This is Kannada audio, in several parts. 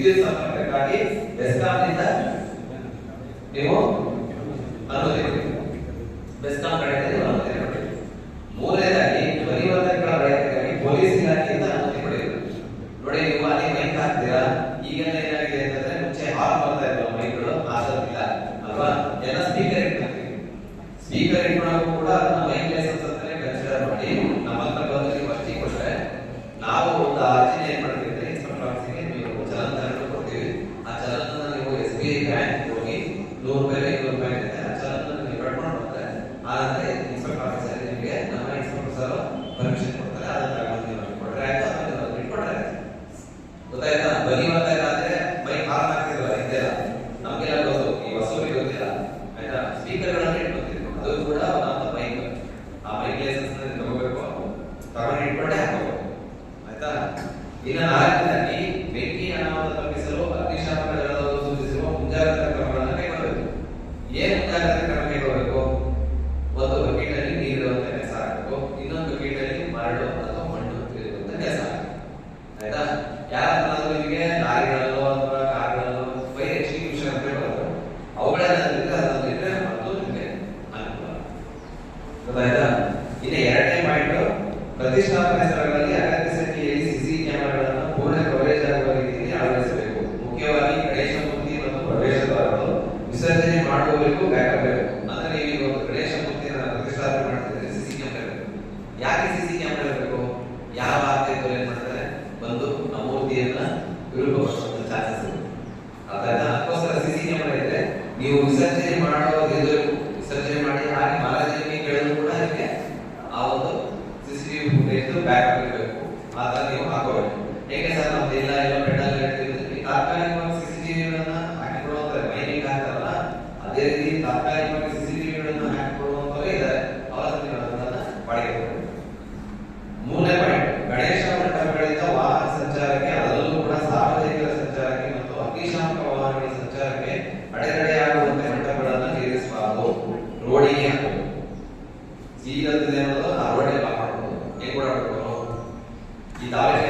యూజెస్ ఆఫ్ మ్యాటర్ కానీ బెస్కామ్ లేదా మేము అనులేదు బెస్కామ్ కడైతే ನಾಲ್ಕನೇದಾಗಿ ಬೆಂಕಿ ಅನಾಹುತ ತಪ್ಪಿಸಲು ಅಗ್ನಿಶಾಮಕ ದಳದವರು ಸೂಚಿಸಿರುವ ಮುಂಜಾಗ್ರತಾ ಕ್ರಮಗಳನ್ನು ಕೈಗೊಳ್ಳಬೇಕು. ಏನ್ ಮುಂಜಾಗ್ರತಾ ಕ್ರಮ ಕೈಗೊಳ್ಳಬೇಕು? ಒಂದು ಬಕೆಟಲ್ಲಿ ನೀರಿಡುವಂತ ಕೆಲಸ ಆಗಬೇಕು ಇನ್ನೊಂದು ಬಕೆಟಲ್ಲಿ ಮರಳು ಅಥವಾ ಮಣ್ಣು ಇರುವಂತ ಕೆಲಸ ಆಯ್ತಾ? ಯಾರಾದ್ರೂ ನಿಮಗೆ? ಲಾರಿಗಳಲ್ಲೋ ಅಥವಾ ಕಾರ್ಗಳಲ್ಲೋ ಫೈರ್ ಎಕ್ಸಿಕ್ಯೂಷನ್ ಅಂತ ಬರುತ್ತೆ ಇಟ್ಟರೆ ಮತ್ತು ನಿಮಗೆ ಅನುಕೂಲ ಗೊತ್ತಾಯ್ತಾ? ಇನ್ನು ಎರಡನೇ ಪಾಯಿಂಟ್, ಪ್ರತಿಷ್ಠಾಪನೆ ಸ್ಥಳಗಳಲ್ಲಿ ಅಗತ್ಯ ಸಂಖ್ಯೆಯಲ್ಲಿ ಸಿಸಿ ಕ್ಯಾಮೆರಾಗಳನ್ನು ವಿಸರ್ಜನೆ ಮಾಡುವವರಿಗೂ ಬ್ಯಾಕಪ್ ಬೇಕು ಅಂದ್ರೆ ನೀವು ಒಂದು ಗಣೇಶ ಮೂರ್ತಿನ ಪ್ರತಿಷ್ಠಾಪನೆ ಮಾಡ್ತಿದ್ರೆ ಸಿಸಿ ಕ್ಯಾಮೆರಾ ಬೇಕು ಯಾಕೆ ಸಿಸಿ ಕ್ಯಾಮೆರಾ ಬೇಕು? ಯಾವ ಆತ್ಮೀಯರು ಏನ್ ಮಾಡ್ತಾರೆ? ಬಂದು ಆ ಮೂರ್ತಿಯನ್ನ ವಿರೂಪಗೊಳಿಸುವಂತ ಚಾನ್ಸಸ್ ಅದಾದ ಅದಕ್ಕೋಸ್ಕರ ಸಿಸಿ ಕ್ಯಾಮೆರಾ ಇದ್ರೆ ನೀವು ವಿಸರ್ಜನೆ ಮಾಡೋದು ವಿಸರ್ಜನೆ ಮಾಡಿ, ಹಾಗೆ ಮಹಾರಾಜನಿಗೆ ಕೇಳಿದ್ರು ಕೂಡ ಅದಕ್ಕೆ ಆ ಒಂದು ಸಿಸಿಟಿವಿ ಫುಟೇಜ್ ಬ್ಯಾಕಪ್ ಇರಬೇಕು ಅದನ್ನ ನೀವು ಹಾಕೋಬೇಕು ಹೇಗೆ ಸರ್ ಮೂರನೇ ಗಣೇಶ ವಾಹನ ಸಂಚಾರಕ್ಕೆ ಕೂಡ ಸಾರ್ವಜನಿಕರ ಸಂಚಾರಕ್ಕೆ ಮತ್ತು ಸಂಚಾರಕ್ಕೆ ರೋಡಿಗೆ ಅನ್ನೋದು ಈ ದಾವಣಗೆರೆಯಲ್ಲಿ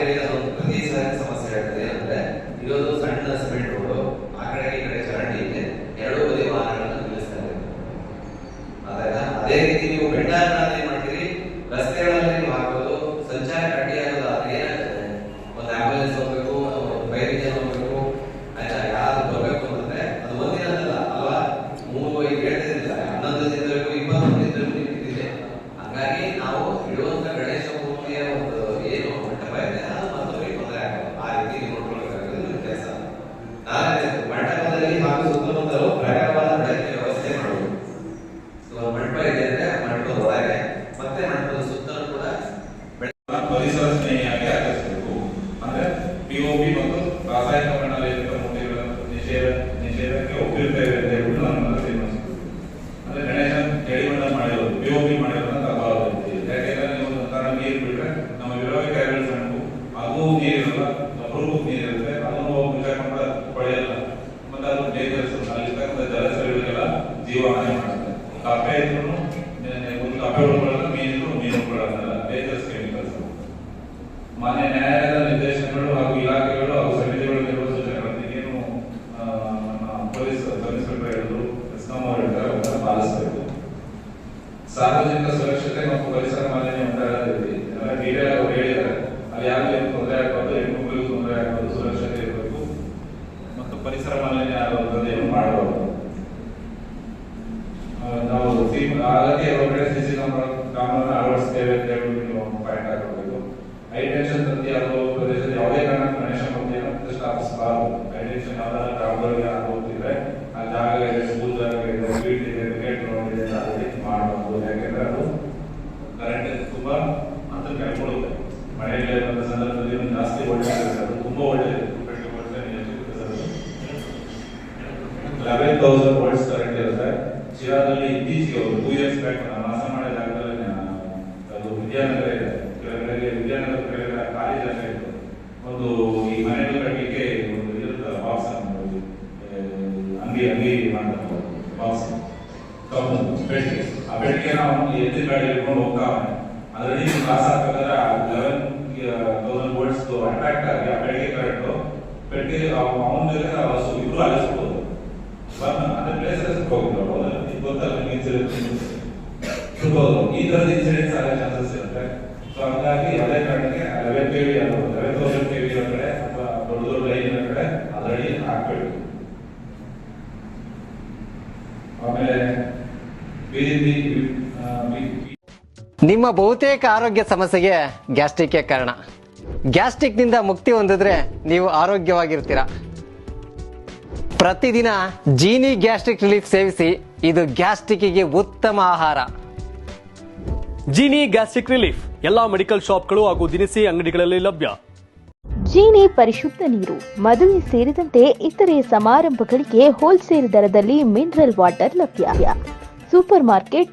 ನಾವು ಒಳಗಡೆ ಹಾಗಾಗಿ ಅವ್ರ ಕಾನೂನನ್ನು ಅಳವಡಿಸ್ತೇವೆ ಅಂತ ಹೇಳಿ ನೀವು ಪಾಯಿಂಟ್ ಆಗಿರ್ಬೋದು ಹೈ ಟೆನ್ಷನ್ ತಂತಿ ಪ್ರದೇಶದ ಯಾವುದೇ ಕಾರಣಕ್ಕೂ ಗಣೇಶ ಮೂರ್ತಿಯನ್ನು ಸ್ಥಾಪಿಸಬಾರದು. ಹೈ ಟೆನ್ಷನ್ ಯಾವ್ದಾದ್ರು ಗ್ರಾಮಗಳಿಗೆ ಆಗೋಗ್ತಿದ್ರೆ ಆ ಜಾಗ ಇದೆ ಸ್ಕೂಲ್ ಜಾಗ ಇದೆ ಸ್ಟ್ರೀಟ್ ಇದೆ ಕ್ರಿಕೆಟ್ ಗ್ರೌಂಡ್ ಇದೆ ಮಾಡಬಾರ್ದು ಯಾಕೆಂದ್ರೆ ಅದು ಕರೆಂಟ್ ತುಂಬಾ ಅಂತ ಕಳ್ಕೊಳ್ಳುತ್ತೆ ಮಳೆಯಲ್ಲಿ ಬಂದ ಸಂದರ್ಭದಲ್ಲಿ ಜಾಸ್ತಿ ವೋಲ್ಟೇಜ್ ಅದು ತುಂಬಾ ವೋಲ್ಟೇಜ್ ಲೆವೆನ್ ತೌಸಂಡ್ ವರ್ಡ್ಸ್ ಶಿರಾದಲ್ಲಿ ಇತ್ತೀಚೆಗೆ ಒಂದು ಟೂ ಇಯರ್ಸ್ ಬ್ಯಾಕ್ ನಾನು ಮಾಡಿದ ಜಾಗದಲ್ಲಿ ಅದು ವಿದ್ಯಾನಗರ ಇದೆ. ಕೆಳಗಡೆ ವಿದ್ಯಾನಗರ ಕೆಳಗಡೆ ಖಾಲಿ ಜಾಗ ಇತ್ತು. ಒಂದು ಈ ಮನೆಗಳು ಕಟ್ಟಲಿಕ್ಕೆ ಒಂದು ಇರುತ್ತೆ ಬಾಕ್ಸ್ ಅಂಗಿ ಅಂಗಿ ಮಾಡ್ತಾರೆ ಬಾಕ್ಸ್ ಕಬ್ಬು ಬೆಟ್ಟಿಗೆ ಆ ಬೆಟ್ಟಿಗೆ ನಾವು ಎತ್ತಿನ ಗಾಡಿ ಹಿಡ್ಕೊಂಡು ಹೋಗ್ತಾವನೆ ಅದರಲ್ಲಿ ಕ್ಲಾಸ್ ಹಾಕಬೇಕಾದ್ರೆ ಲೆವೆನ್ ತೌಸಂಡ್ ವೋಲ್ಟ್ಸ್ ಅಟ್ರಾಕ್ಟ್ ಆಗಿ ಆ ಬೆಟ್ಟಿಗೆ ಕರೆಂಟು ಪೆಟ್ಟಿಗೆ ಅವನ ಹಸು ಇಬ್ರು ಅಲಿಸ್ಬೋದು ಅದ್ರ ಪ್ಲೇಸ್ ಕೆಲ್ಸಕ್ಕೆ ಹೋಗಿದ್ರು. ಇದು ಈ ನಿಮ್ಮ ಬಹುತೇಕ ಆರೋಗ್ಯ ಸಮಸ್ಯೆಗೆ ಗ್ಯಾಸ್ಟ್ರಿಕ್ಗೆ ಕಾರಣ. ಗ್ಯಾಸ್ಟ್ರಿಕ್ನಿಂದ ಮುಕ್ತಿ ಹೊಂದಿದ್ರೆ ನೀವು ಆರೋಗ್ಯವಾಗಿರ್ತೀರ. ಪ್ರತಿದಿನ ಜೀನಿ ಗ್ಯಾಸ್ಟ್ರಿಕ್ ರಿಲೀಫ್ ಸೇವಿಸಿ ಇದು ಗ್ಯಾಸ್ಟ್ರಿಕ್ಕಿಗೆ ಉತ್ತಮ ಆಹಾರ. ಜೀನಿ ಗ್ಯಾಸ್ಟ್ರಿಕ್ ರಿಲೀಫ್ ಎಲ್ಲಾ ಮೆಡಿಕಲ್ ಶಾಪ್ಗಳು ಹಾಗೂ ದಿನಸಿ ಅಂಗಡಿಗಳಲ್ಲಿ ಲಭ್ಯ. ಜೀನಿ ಪರಿಶುದ್ಧ ನೀರು ಮದುವೆ ಸೇರಿದಂತೆ ಇತರೆ ಸಮಾರಂಭಗಳಿಗೆ ಹೋಲ್ಸೇಲ್ ದರದಲ್ಲಿ ಮಿನರಲ್ ವಾಟರ್ ಲಭ್ಯ. Super market